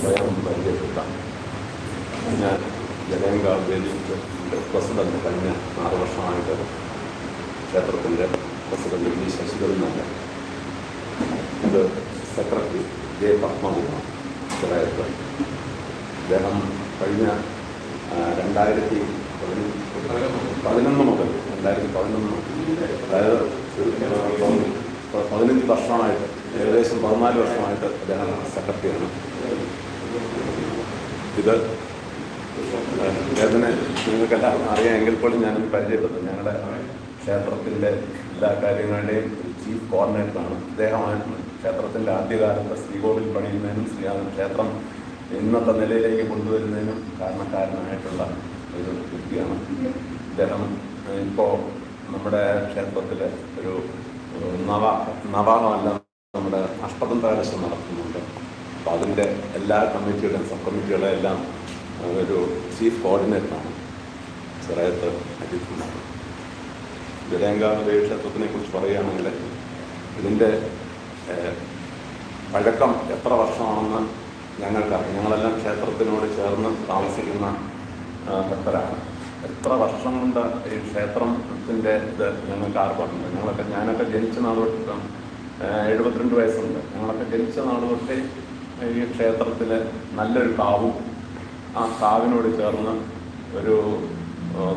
സ്വയം പരിചയപ്പെട്ടാം ഞാൻ ജനങ്കാവ് വേദിയുടെ പ്രസിഡന്റ് കഴിഞ്ഞ ആറ് വർഷമായിട്ട് ക്ഷേത്രത്തിന്റെ പ്രസിഡന്റ് വി ശശിധരനല്ല ഇത് സെക്രട്ടറി ജെ പത്മകുമാർ. ചിറയത്ത് അദ്ദേഹം കഴിഞ്ഞ രണ്ടായിരത്തി പതിനൊന്ന് മുതൽ രണ്ടായിരത്തി പതിനൊന്ന് അതായത് പതിനഞ്ച് വർഷമായിട്ട് ഏകദേശം പതിനാല് വർഷമായിട്ട് അദ്ദേഹം സെക്രട്ടറിയാണ് ഇത് അദ്ദേഹത്തിന് നിങ്ങൾക്കെല്ലാം അറിയാമെങ്കിൽ പോലും ഞാനൊന്ന് പരിചയപ്പെടുന്നു ഞങ്ങളുടെ ക്ഷേത്രത്തിന്റെ എല്ലാ കാര്യങ്ങളുടെയും ചീഫ് കോർഡിനേറ്ററാണ് അദ്ദേഹമാണ് ക്ഷേത്രത്തിന്റെ ആദ്യകാലത്ത് ശ്രീകോവിൽ പണിയുന്നതിനും ശ്രീ ക്ഷേത്രം ഇന്നത്തെ നിലയിലേക്ക് കൊണ്ടുവരുന്നതിനും കാരണക്കാരനായിട്ടുള്ള ഒരു വ്യക്തിയാണ് ഇദ്ദേഹം. ഇപ്പോൾ നമ്മുടെ ക്ഷേത്രത്തിൽ ഒരു നവ നവാഹമല്ല നമ്മുടെ അഷ്ടബന്ധാരശം നടത്തുന്നുണ്ട്. അപ്പോൾ അതിന്റെ എല്ലാ കമ്മിറ്റിയുടെയും സബ് കമ്മിറ്റികളുടെ എല്ലാം ഒരു ചീഫ് കോർഡിനേറ്ററാണ് ചെറയത്ത് അജിത് കുമാർ. ജലയങ്കാവ് ദേവി ക്ഷേത്രത്തിനെ കുറിച്ച് പറയുകയാണെങ്കിൽ ഇതിന്റെ പഴക്കം എത്ര വർഷമാണെന്ന് ഞങ്ങൾക്കറിയാം. ഞങ്ങളെല്ലാം ക്ഷേത്രത്തിനോട് ചേർന്ന് താമസിക്കുന്ന ഭക്തരാണ്. എത്ര വർഷം കൊണ്ട് ഈ ക്ഷേത്രത്തിന്റെ ഇത് ഞങ്ങൾക്ക് ആർക്കുണ്ട് ഞങ്ങളൊക്കെ ഞാനൊക്കെ ജനിച്ച നാൾ തൊട്ട് എഴുപത്തിരണ്ട് വയസ്സുണ്ട്. ഞങ്ങളൊക്കെ ജനിച്ച നാൾ തൊട്ടേ ഈ ക്ഷേത്രത്തിൽ നല്ലൊരു കാവും ആ കാവിനോട് ചേർന്ന് ഒരു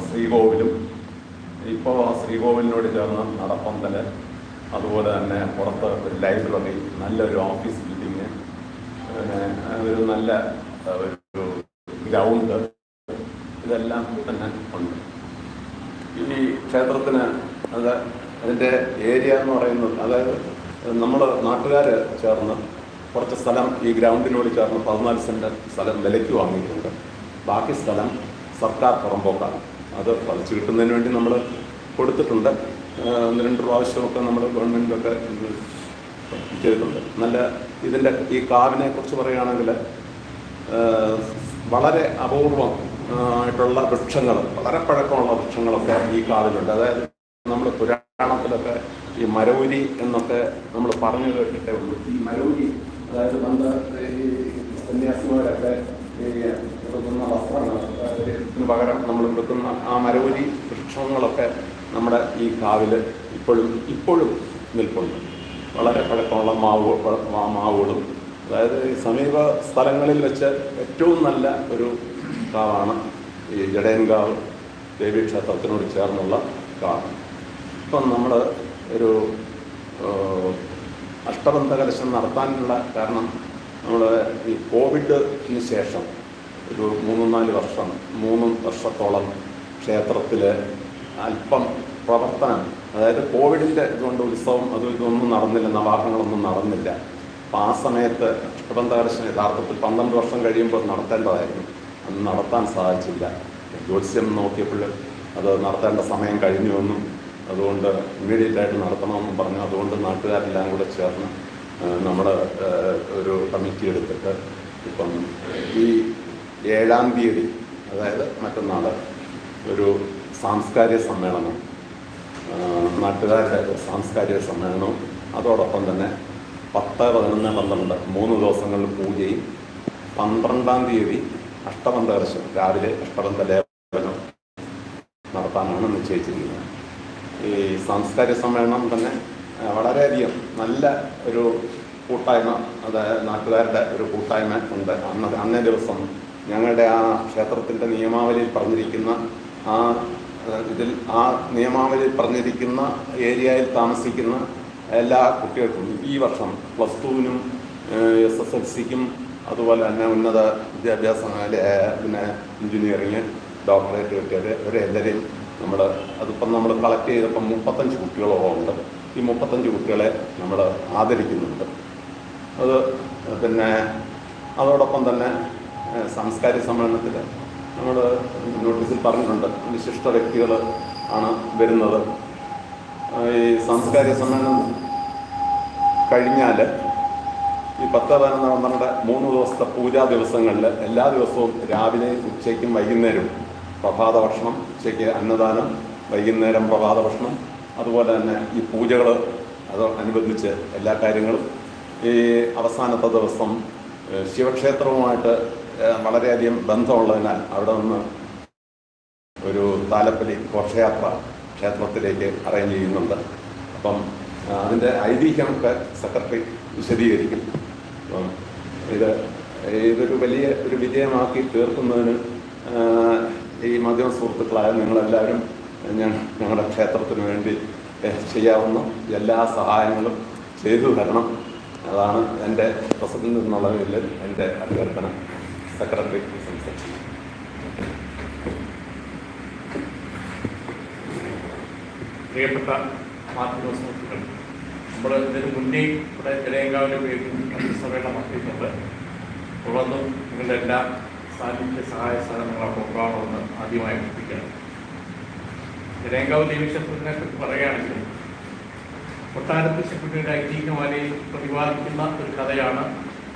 ശ്രീകോവിലും ഇപ്പോൾ ശ്രീകോവിലിനോട് ചേർന്ന് നടപ്പന്തൽ അതുപോലെ തന്നെ പുറത്ത് ഒരു ലൈബ്രറി നല്ലൊരു ഓഫീസ് ബിൽഡിങ് പിന്നെ ഒരു നല്ല ഒരു ഗ്രൗണ്ട് ഇതെല്ലാം തന്നെ ഉണ്ട്. ഈ ക്ഷേത്രത്തിന് അത് അതിന്റെ ഏരിയ എന്ന് പറയുന്നത് അതായത് നമ്മൾ നാട്ടുകാർ ചേർന്ന് കുറച്ച് സ്ഥലം ഈ ഗ്രൗണ്ടിനോട് ചേർന്ന് പതിനാല് സെന്റ് സ്ഥലം വിലയ്ക്ക് വാങ്ങിയിട്ടുണ്ട്. ബാക്കി സ്ഥലം സർക്കാർ പുറമ്പോക്കാണ് അത് പതിച്ചു കിട്ടുന്നതിന് വേണ്ടി നമ്മൾ കൊടുത്തിട്ടുണ്ട്. ഒന്ന് രണ്ട് പ്രാവശ്യമൊക്കെ നമ്മൾ ഗവൺമെന്റൊക്കെ ഇത് ചെയ്തിട്ടുണ്ട്. നല്ല ഇതിന്റെ ഈ കാവിനെ കുറിച്ച് പറയുകയാണെങ്കിൽ വളരെ അപൂർവം ആയിട്ടുള്ള വൃക്ഷങ്ങൾ വളരെ പഴക്കമുള്ള വൃക്ഷങ്ങളൊക്കെ ഈ കാവിലുണ്ട്. അതായത് നമ്മൾ പുരാണത്തിലൊക്കെ ഈ മരൂരി എന്നൊക്കെ നമ്മൾ പറഞ്ഞു കേട്ടിട്ടേ ഉള്ളൂ. ഈ മരൂരി അതായത് പണ്ട് സന്യാസിമാരൊക്കെ എടുക്കുന്ന വസ്ത്രങ്ങൾ പകരം നമ്മൾ എടുക്കുന്ന ആ മരൂരി വൃക്ഷങ്ങളൊക്കെ നമ്മുടെ ഈ കാവിൽ ഇപ്പോഴും ഇപ്പോഴും നിൽപ്പുണ്ട്. വളരെ പഴക്കമുള്ള മാവ് മാവുകളും. അതായത് സമീപ സ്ഥലങ്ങളിൽ വെച്ച് ഏറ്റവും നല്ല ഒരു കാവാണ് ഈ ജഡയൻകാവ് ദേവീക്ഷേത്രത്തിനോട് ചേർന്നുള്ള കാവ്. ഇപ്പം നമ്മൾ ഒരു അഷ്ടബന്ധ കലശം നടത്താനുള്ള കാരണം നമ്മൾ ഈ കോവിഡിന് ശേഷം ഒരു മൂന്നും നാല് വർഷം മൂന്ന് വർഷത്തോളം ക്ഷേത്രത്തിൽ അല്പം പ്രവർത്തനം. അതായത് കോവിഡിന്റെ ഇതുകൊണ്ട് ഉത്സവം അതും ഇതൊന്നും നടന്നില്ല നവാഹങ്ങളൊന്നും നടന്നില്ല. അപ്പം ആ സമയത്ത് അഷ്ടബന്ധ യഥാർത്ഥത്തിൽ പന്ത്രണ്ട് വർഷം കഴിയുമ്പോൾ നടത്തേണ്ടതായിരുന്നു. അന്ന് നടത്താൻ സാധിച്ചില്ല. ജ്യോത്സ്യം നോക്കിയപ്പോൾ അത് നടത്തേണ്ട സമയം കഴിഞ്ഞുവെന്നും അതുകൊണ്ട് ഇമ്മീഡിയറ്റ് ആയിട്ട് നടത്തണമെന്നും പറഞ്ഞു. അതുകൊണ്ട് നാട്ടുകാരെല്ലാം കൂടെ ചേർന്ന് നമ്മുടെ ഒരു കമ്മിറ്റി എടുത്തിട്ട് ഇപ്പം ഈ ഏഴാം തീയതി അതായത് മറ്റന്നാൾ ഒരു സാംസ്കാരിക സമ്മേളനം. നാട്ടുകാരുടെ സാംസ്കാരിക സമ്മേളനവും. അതോടൊപ്പം തന്നെ പത്ത് പതിനൊന്ന് പന്ത്രണ്ട് മൂന്ന് ദിവസങ്ങളിൽ പൂജയും പന്ത്രണ്ടാം തീയതി അഷ്ടബന്ധ രാവിലെ അഷ്ടബന്ധ ലേപനം നടത്താനാണ് നിശ്ചയിച്ചിരിക്കുന്നത്. ഈ സാംസ്കാരിക സമ്മേളനം തന്നെ വളരെയധികം നല്ല ഒരു കൂട്ടായ്മ അതായത് നാട്ടുകാരുടെ ഒരു കൂട്ടായ്മ ഉണ്ട്. അന്ന് അന്നേ ദിവസം ഞങ്ങളുടെ ആ ക്ഷേത്രത്തിന്റെ നിയമാവലിയിൽ പറഞ്ഞിരിക്കുന്ന ആ, ഇതിൽ ആ നിയമാവലിയിൽ പറഞ്ഞിരിക്കുന്ന ഏരിയയിൽ താമസിക്കുന്ന എല്ലാ കുട്ടികൾക്കും ഈ വർഷം പ്ലസ് ടുവിനും എസ് എസ് എൽ സിക്കും അതുപോലെ തന്നെ ഉന്നത വിദ്യാഭ്യാസ പിന്നെ എഞ്ചിനീയറിങ് ഡോക്ടറേറ്റ് കിട്ടിയവർ ഇവരെല്ലാവരെയും നമ്മൾ അതിപ്പം നമ്മൾ കളക്ട് ചെയ്തപ്പം മുപ്പത്തഞ്ച് കുട്ടികളോളം ഉണ്ട്. ഈ മുപ്പത്തഞ്ച് കുട്ടികളെ നമ്മൾ ആദരിക്കുന്നുണ്ട്. അത് പിന്നെ അതോടൊപ്പം തന്നെ സാംസ്കാരിക സമ്മേളനത്തിൽ നമ്മൾ നോട്ടീസിൽ പറഞ്ഞിട്ടുണ്ട് വിശിഷ്ട വ്യക്തികൾ ആണ് വരുന്നത്. ഈ സാംസ്കാരിക സമ്മേളനം കഴിഞ്ഞാൽ ഈ പത്ത് പതിനൊന്ന് പന്ത്രണ്ട് മൂന്ന് ദിവസത്തെ പൂജാ ദിവസങ്ങളിൽ എല്ലാ ദിവസവും രാവിലെ ഉച്ചയ്ക്കും വൈകുന്നേരവും പ്രഭാത ഭക്ഷണം ഉച്ചയ്ക്ക് അന്നദാനം വൈകുന്നേരം പ്രഭാത ഭക്ഷണം അതുപോലെ തന്നെ ഈ പൂജകൾ അത് അനുബന്ധിച്ച് എല്ലാ കാര്യങ്ങളും. ഈ അവസാനത്തെ ദിവസം ശിവക്ഷേത്രവുമായിട്ട് വളരെയധികം ബന്ധമുള്ളതിനാൽ അവിടെ നിന്ന് ഒരു താലപ്പലി ഘോഷയാത്ര ക്ഷേത്രത്തിലേക്ക് അറേഞ്ച് ചെയ്യുന്നുണ്ട്. അപ്പം അതിന്റെ ഐതിഹ്യമൊക്കെ സെക്രട്ടറി വിശദീകരിക്കും. ഇത് ഇതൊരു വലിയ ഒരു വിജയമാക്കി തീർക്കുന്നതിന് ഈ മാധ്യമ സുഹൃത്തുക്കളായ നിങ്ങളെല്ലാവരും ഞങ്ങളുടെ ക്ഷേത്രത്തിന് വേണ്ടി ചെയ്യാവുന്ന എല്ലാ സഹായങ്ങളും ചെയ്തു തരണം. അതാണ് എന്റെ പ്രസിഡന്റ് എന്നുള്ള നിലയിൽ എന്റെ അഭ്യർത്ഥന. സെക്രട്ടറി സംസാരിച്ചു പ്രിയപ്പെട്ട മാധ്യമ സുഹൃത്തുക്കൾ നമ്മൾ ഇതിന് മുന്നേ ഇവിടെ ജനയങ്കാവിന്റെ പേരിൽ നടത്തിയിട്ടുണ്ട്. തുടർന്നും നിങ്ങളുടെ എല്ലാ സാന്നിധ്യ സഹായ സഹകരണങ്ങളൊക്കെ ഉണ്ടാവണമെന്ന് ആദ്യമായി അഭ്യർത്ഥിക്കുകയാണ് തിരയങ്കാവ് ദേവീക്ഷേത്രത്തിനെ പറ്റി പറയുകയാണെങ്കിൽ കൊട്ടാരത്ത് ശിവയുടെ ഐതിഹ്യമാലയിൽ പ്രതിപാദിക്കുന്ന ഒരു കഥയാണ്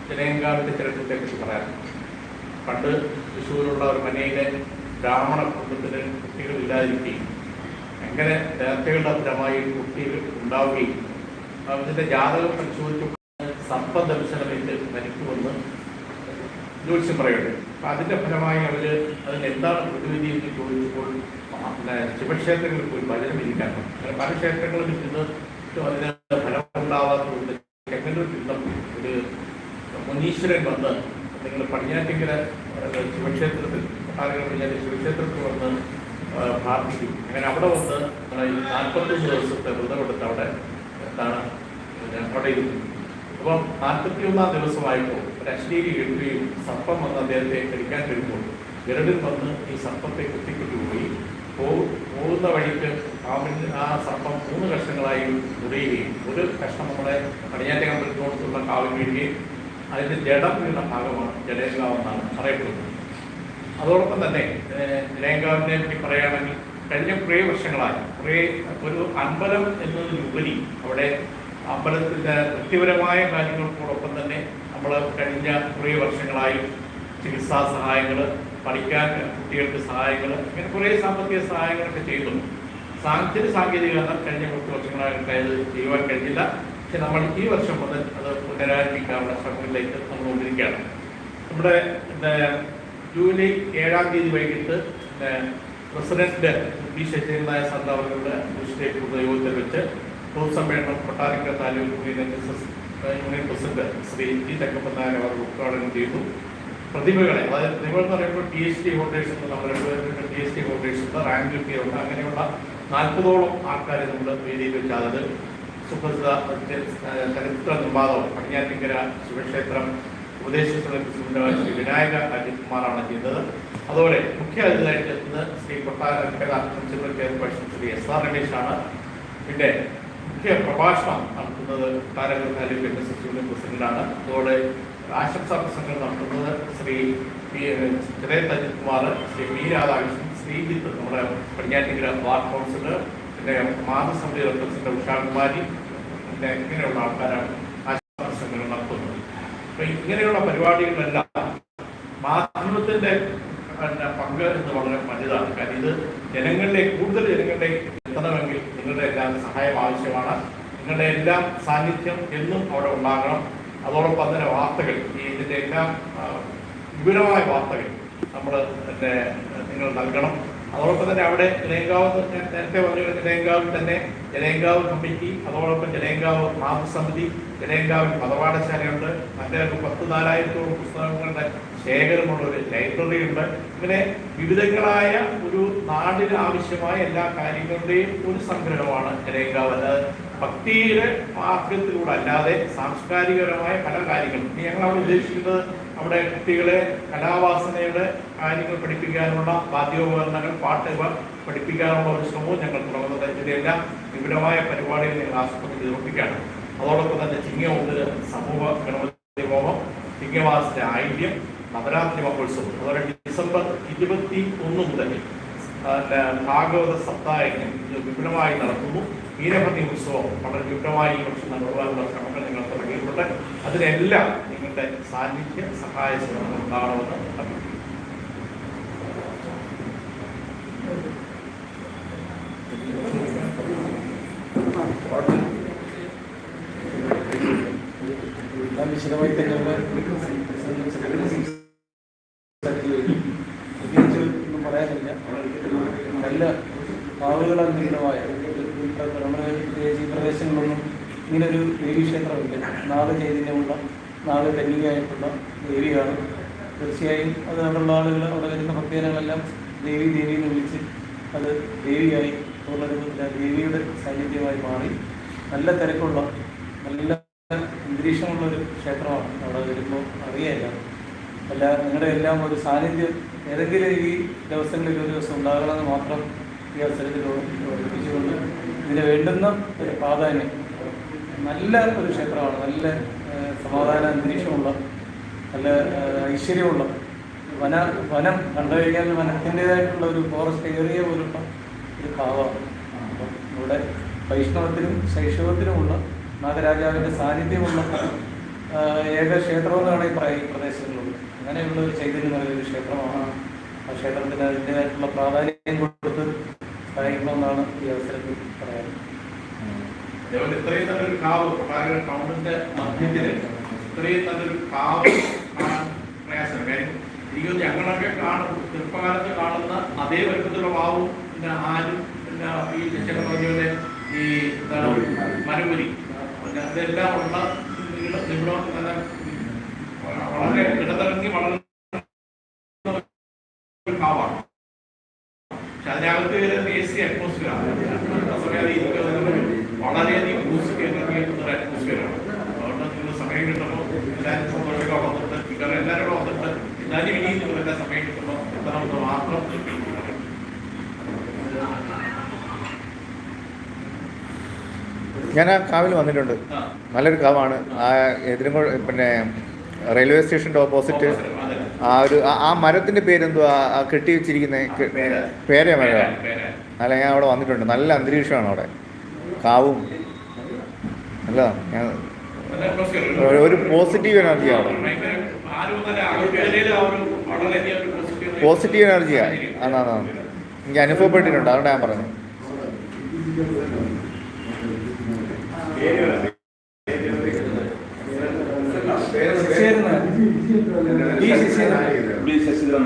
ജനയങ്കാവിന്റെ ചരിത്രത്തെ പറ്റി പറയാൻ പണ്ട് തൃശ്ശൂരുള്ള ഒരു മനയിലെ ബ്രാഹ്മണ കുടുംബത്തിന് കുട്ടികളില്ലാതിരിക്കുകയും എങ്ങനെ ദേവതകളുടെ ഫലമായി കുട്ടികൾ ഉണ്ടാവുകയും അതിന്റെ ജാതകം പരിശോധിച്ചു സർപ്പദർശനമേറ്റ് മരിക്കുമെന്ന് ജ്യോത്സ്യം പറയുന്നത് അപ്പം അതിന്റെ ഫലമായി അവർ അതിന് എന്താണ് പ്രതിവിധി എന്ന് ചോദിച്ചപ്പോൾ ശിവക്ഷേത്രങ്ങളിൽ പോയി ഭജനം ഇരിക്കാൻ അങ്ങനെ പല ക്ഷേത്രങ്ങളിൽ ഇന്ന് അതിന് ഫലമുണ്ടാവാത്തതുകൊണ്ട് ചെങ്ങന്നൂർ ഇന്നും ഒരു മുനീശ്വരൻ വന്ന് നിങ്ങൾ പടിഞ്ഞാറ്റിങ്കര ഏഹ്, ശിവക്ഷേത്രത്തിൽ കൊട്ടാരങ്ങൾ പടിഞ്ഞാറ്റ് ശിവക്ഷേത്രത്തിൽ വന്ന് പ്രാർത്ഥിക്കും. അങ്ങനെ അവിടെ വന്ന് നാൽപ്പത്തൊന്ന് ദിവസത്തെ വ്രതമെടുത്ത് അവിടെ എന്താണ് അവിടെ ഇരുന്നു. അപ്പം നാൽപ്പത്തി ഒന്നാം ദിവസമായപ്പോൾ ഒരു അശ്ലീലി കേൾക്കുകയും സർപ്പം വന്ന് അദ്ദേഹത്തെ കഴിക്കാൻ വരുമ്പോൾ ഗരുഡൻ വന്ന് ഈ സർപ്പത്തെ കുത്തിക്കിട്ടു പോയി പോകുന്ന വഴിക്ക് പാമ്പിന് ആ സർപ്പം മൂന്ന് കഷ്ണങ്ങളായി മുറിയുകയും ഒരു കഷ്ണം നമ്മുടെ പടിഞ്ഞാറ്റ അമ്പലത്തിനോടത്തുള്ള കാവിൽ വീഴുകയും അതിന്റെ ജഡം എന്ന ഭാഗമാണ് ജഡേങ്കാവെന്നാണ് പറയപ്പെടുന്നത് അതോടൊപ്പം തന്നെ ജഡേങ്കാവിനെ പറ്റി പറയുകയാണെങ്കിൽ കഴിഞ്ഞ കുറേ വർഷങ്ങളായി കുറേ ഒരു അമ്പലം എന്നതിലുപരി അവിടെ അമ്പലത്തിന്റെ വ്യക്തിപരമായ കാര്യങ്ങൾക്കോടൊപ്പം തന്നെ നമ്മൾ കഴിഞ്ഞ കുറേ വർഷങ്ങളായി ചികിത്സാ സഹായങ്ങൾ പഠിക്കാൻ കുട്ടികൾക്ക് സഹായങ്ങൾ ഇങ്ങനെ കുറേ സാമ്പത്തിക സഹായങ്ങളൊക്കെ ചെയ്തു. സാങ്കേതിക സാങ്കേതികത കഴിഞ്ഞ കുറച്ച് വർഷങ്ങളായിട്ട് ചെയ്യുവാൻ കഴിഞ്ഞില്ല. പക്ഷെ നമ്മൾ ഈ വർഷം മുതൽ അത് പുനരാരംഭിക്കാനുള്ള ശ്രമങ്ങളിലേക്ക് നമ്മൾ കൊണ്ടിരിക്കുകയാണ് നമ്മുടെ ജൂലൈ ഏഴാം തീയതി വൈകിട്ട് പ്രസിഡന്റ് ബി ശശീന്ദ്രൻ സാറിന് അവരുടെ മുസ്ലിം യോഗത്തിൽ വെച്ച് പൊതുസമ്മേളനം Kottarakkara taluk union president Shri G. Thakkappan Nair അവർ ഉദ്ഘാടനം ചെയ്തു. പ്രതിഭകളെ അതായത് പ്രതിഭകൾ എന്ന് പറയുമ്പോൾ പി എച്ച്. ഡി ഉണ്ട് നമ്മുടെ പി എച്ച്. ഡി ഉണ്ട് റാങ്ക് കിട്ടിയുണ്ട് അങ്ങനെയുള്ള നാൽപ്പതോളം ആൾക്കാരെ നമ്മൾ വേദിയിൽ വെച്ച് അതായത് സുപ്രസിദ്ധ ചലച്ചിത്ര നിർമ്മാതാവ് പടിഞ്ഞാറ്റിങ്കര ശിവക്ഷേത്രം ഉപദേശിച്ചുള്ള ശ്രീ വിനായക അജിത്കുമാറാണ് ചെയ്തത്. അതോടെ മുഖ്യ അതിഥിയായിട്ട് ഇന്ന് Shri Kottarakkara municipal chairperson Shri S R രമേശാണ്. പിന്നെ മുഖ്യ പ്രഭാഷണം നടത്തുന്നത് കൊട്ടാരക്കര താലൂക്ക് എൻ പ്രസിഡന്റാണ്. അതോടെ ആശംസാ പ്രസംഗം നടത്തുന്നത് ശ്രീ പി ചിറയത്ത് അജിത്കുമാർ ശ്രീ പി രാധാകൃഷ്ണൻ ശ്രീജിത്ത് നമ്മുടെ പടിഞ്ഞാറ്റിങ്കര വാർഡ് കൗൺസിലർ പിന്നെ മാതൃസമിതി റെപ്രസിഡന്റ് ഉഷാകുമാരി പിന്നെ ഇങ്ങനെയുള്ള ആൾക്കാരാണ് ആശംസാ പ്രസംഗങ്ങൾ നടത്തുന്നത്. അപ്പൊ ഇങ്ങനെയുള്ള പരിപാടികളെല്ലാം മാധ്യമത്തിന്റെ പങ്ക് എന്ന് വളരെ വലുതാണ്. കാര്യം ഇത് ജനങ്ങളിലേക്ക് കൂടുതൽ ജനങ്ങളിലേക്ക് എത്തണമെങ്കിൽ നിങ്ങളുടെ എല്ലാം സഹായം ആവശ്യമാണ്. നിങ്ങളുടെ എല്ലാം സാന്നിധ്യം എന്നും അവിടെ ഉണ്ടാകണം. അതോടൊപ്പം തന്നെ വാർത്തകൾ ഈ ഇതിന്റെ എല്ലാം വിപുലമായ വാർത്തകൾ നമ്മൾ എന്റെ നിങ്ങൾ നൽകണം. അതോടൊപ്പം തന്നെ അവിടെ ജനേങ്കാവ് നേരത്തെ പറഞ്ഞു ജനേങ്കാവിൽ തന്നെ ജനേങ്കാവ് കമ്മിറ്റി അതോടൊപ്പം ജനേങ്കാവ് മാതൃസമിതി ജനേങ്കാവിൽ മതപാഠശാലയുണ്ട്. മറ്റേ പത്ത് നാലായിരത്തോളം പുസ്തകങ്ങളുടെ ശേഖരമുള്ള ഒരു ലൈബ്രറി ഉണ്ട് ഇങ്ങനെ വിവിധങ്ങളായ ഒരു നാടിന് ആവശ്യമായ എല്ലാ കാര്യങ്ങളുടെയും ഒരു സംഗ്രഹമാണ് ജനേങ്കാവ് അത് ഭക്തിയുടെ മാർഗത്തിലൂടെ അല്ലാതെ സാംസ്കാരികപരമായ പല കാര്യങ്ങളും. ഞങ്ങൾ അവിടെ ഉദ്ദേശിക്കുന്നത് അവിടെ കുട്ടികളെ കലാവാസനയുടെ കാര്യങ്ങൾ പഠിപ്പിക്കാനുള്ള വാദ്യോപകരണങ്ങൾ പാട്ട് പഠിപ്പിക്കാനുള്ള ഒരു ശ്രമവും ഞങ്ങൾ തുടങ്ങുന്നത് ഇതിലെല്ലാം വിപുലമായ പരിപാടികൾ ഞങ്ങൾ ആസൂത്രണം ചെയ്തുകൊണ്ടിരിക്കുകയാണ് അതോടൊപ്പം തന്നെ ചിങ്ങമുതൽ സമൂഹ ഗണപതി ഹോമം ചിങ്ങമാസത്തെ ആയില്യം നവരാത്രി മഹോത്സവം. അതുപോലെ ഡിസംബർ ഇരുപത്തി ഒന്ന് മുതൽ ഭാഗവത സപ്താഹം വിപുലമായി നടത്തുന്നു വീരഭദ്രി ഉത്സവം വളരെ വിപുലമായി ഈ വർഷം നടത്തുവാനുള്ള ശ്രമങ്ങൾ നിങ്ങൾ തുടങ്ങിയിട്ടുണ്ട്. അതിനെല്ലാം നിങ്ങളുടെ സാന്നിധ്യ സഹായ ശ്രമങ്ങൾ ഉണ്ടാവണമെന്ന് അഭ്യർത്ഥിക്കുന്നു. വിശദമായി പറയാനില്ല. നല്ല ആളുകളാൽ നിർമ്മിതമായ നമ്മുടെ ഈ പ്രദേശങ്ങളിലൊന്നും ഇങ്ങനെ ഒരു ദേവീക്ഷേത്രമില്ല നാല് ചൈതന്യമുള്ള നാല് കന്യകയായിട്ടുള്ള ദേവിയാണ്. തീർച്ചയായും അത് അവിടെയുള്ള ആളുകൾ അവിടെ വരുന്ന ഭക്തജനങ്ങളെല്ലാം ദേവി ദേവി എന്ന് വിളിച്ച് അത് ദേവിയായി ഉള്ള രൂപത്തിൽ ദേവിയുടെ സാന്നിധ്യമായി മാറി. നല്ല തിരക്കുള്ള നല്ല അന്തരീക്ഷമുള്ള ഒരു ക്ഷേത്രമാണ് അവിടെ വരുമ്പോൾ അറിയില്ല അല്ല നിങ്ങളുടെ എല്ലാം ഒരു സാന്നിധ്യം ഏതെങ്കിലും ഈ ദിവസങ്ങളിൽ ഒരു ദിവസം ഉണ്ടാകണമെന്ന് മാത്രം ഈ അവസരത്തിൽ ഓർമ്മിപ്പിച്ചുകൊണ്ട് ഇതിന് വേണ്ടുന്ന ഒരു പ്രാധാന്യം. നല്ല ഒരു ക്ഷേത്രമാണ്. നല്ല സമാധാന അന്തരീക്ഷമുള്ള നല്ല ഐശ്വര്യമുള്ള വന വനം കണ്ടു കഴിഞ്ഞാൽ വനത്തിന്റെതായിട്ടുള്ള ഒരു ഫോറസ്റ്റ് ഏരിയ പോലുള്ള ഒരു ഭാവമാണ് അപ്പം ഇവിടെ വൈഷ്ണവത്തിനും ശൈശവത്തിനുമുള്ള നാഗരാജാവിന്റെ സാന്നിധ്യമുള്ള ഏക ക്ഷേത്രം എന്നാണ് ഈ പറയുക ഈ പ്രദേശങ്ങളിലുള്ളത് അങ്ങനെയുള്ള ഒരു ചൈതന്യം നിറഞ്ഞ ക്ഷേത്രമാണ് ആ ക്ഷേത്രത്തിന് അതിന്റെതായിട്ടുള്ള പ്രാധാന്യം കൊടുത്ത് സഹായിക്കണമെന്നാണ് ഈ അവസരത്തിൽ അതേപോലെ ഇത്രയും നല്ലൊരു കാവ് കൊട്ടാരക്കര ടൗണിന്റെ മധ്യത്തിൽ ഇത്രയും നല്ലൊരു കാവ് കാണാൻ പ്രയാസം. കാര്യം എനിക്ക് ഞങ്ങളൊക്കെ കാണും ചെറുപ്പകാലത്ത് കാണുന്ന അതേ വലുപ്പത്തിലുള്ള വാവും പിന്നെ ആരും പിന്നെ ഈ പറഞ്ഞ ഈ എന്താണ് മരപുരി അതെല്ലാം ഉള്ള നീള- വളരെ ഇടതിറങ്ങി വളരെ കാവാണ്. പക്ഷെ അതിനകത്ത് എ സി അറ്റ്മോസ്ഫിയർ ആണ് ആ സമയത്ത് ഇരിക്കുന്നത് വളരെയധികം മ്യൂസിക് ഇറങ്ങിയ ഒരു അറ്റ്മോസ്ഫിയർ ആണ് അതുകൊണ്ട് നിങ്ങൾ സമയം കിട്ടുമ്പോൾ എല്ലാവരും സന്തോഷമൊക്കെ വന്നിട്ട് ഇവർ എല്ലാവരും കൂടെ നിങ്ങൾ എല്ലാ സമയം കിട്ടുമ്പോൾ എത്തണമെന്ന് മാത്രം? ഞാൻ ആ കാവിൽ വന്നിട്ടുണ്ട്. നല്ലൊരു കാവാണ്. ആ എതിരും പിന്നെ റെയിൽവേ സ്റ്റേഷന്റെ ഓപ്പോസിറ്റ്. ആ ഒരു ആ- മരത്തിന്റെ പേരെന്തുവാ ആ കെട്ടി വെച്ചിരിക്കുന്നത് പേര. മരമാണ് അല്ല ഞാൻ അവിടെ വന്നിട്ടുണ്ട്. നല്ല അന്തരീക്ഷമാണ് അവിടെ. കാവും. അല്ല ഞാൻ ഒരു പോസിറ്റീവ് എനർജിയാണ് അവിടെ. പോസിറ്റീവ് എനർജിയാണ് അതാണ് എനിക്ക് അനുഭവപ്പെട്ടിട്ടുണ്ട്. അതുകൊണ്ട് ഞാൻ പറഞ്ഞു ശശിധരൻ